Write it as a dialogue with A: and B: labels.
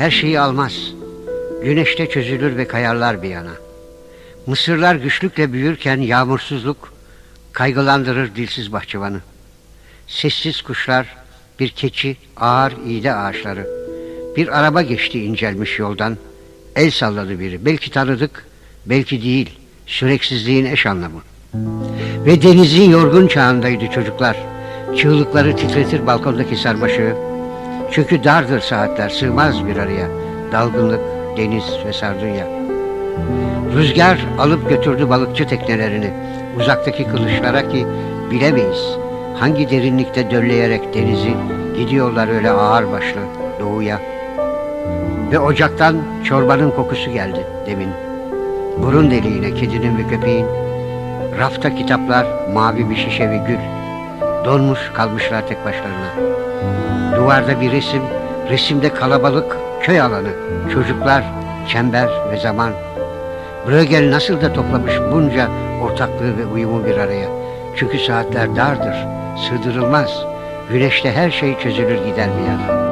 A: Her şeyi almaz. Güneşte çözülür ve kayarlar bir yana. Mısırlar güçlükle büyürken yağmursuzluk kaygılandırır dilsiz bahçıvanı. Sessiz kuşlar, bir keçi, ağır iğde ağaçları. Bir araba geçti incelmiş yoldan. El salladı biri. Belki tanıdık, belki değil. Süreksizliğin eş anlamı. Ve denizin yorgun çağındaydı çocuklar. Çığlıkları titretir balkondaki sarmaşığı. Çünkü dardır saatler, sığmaz bir araya. Dalgınlık, deniz ve sardunya. Rüzgar alıp götürdü balıkçı teknelerini. Uzaktaki kılıçlara ki bilemeyiz. Hangi derinlikte dölleyerek denizi gidiyorlar öyle ağır başlı doğuya. Ve ocaktan çorbanın kokusu geldi demin. Burun deliğine kedinin ve köpeğin. Rafta kitaplar, mavi bir şişe ve gül. Donmuş kalmışlar tek başlarına. Duvarda bir resim, resimde kalabalık, köy alanı, çocuklar, çember ve zaman. Bruegel nasıl da toplamış bunca ortaklığı ve uyumu bir araya. Çünkü saatler dardır, sığdırılmaz. Güneşte her şey çözülür gider bir yana.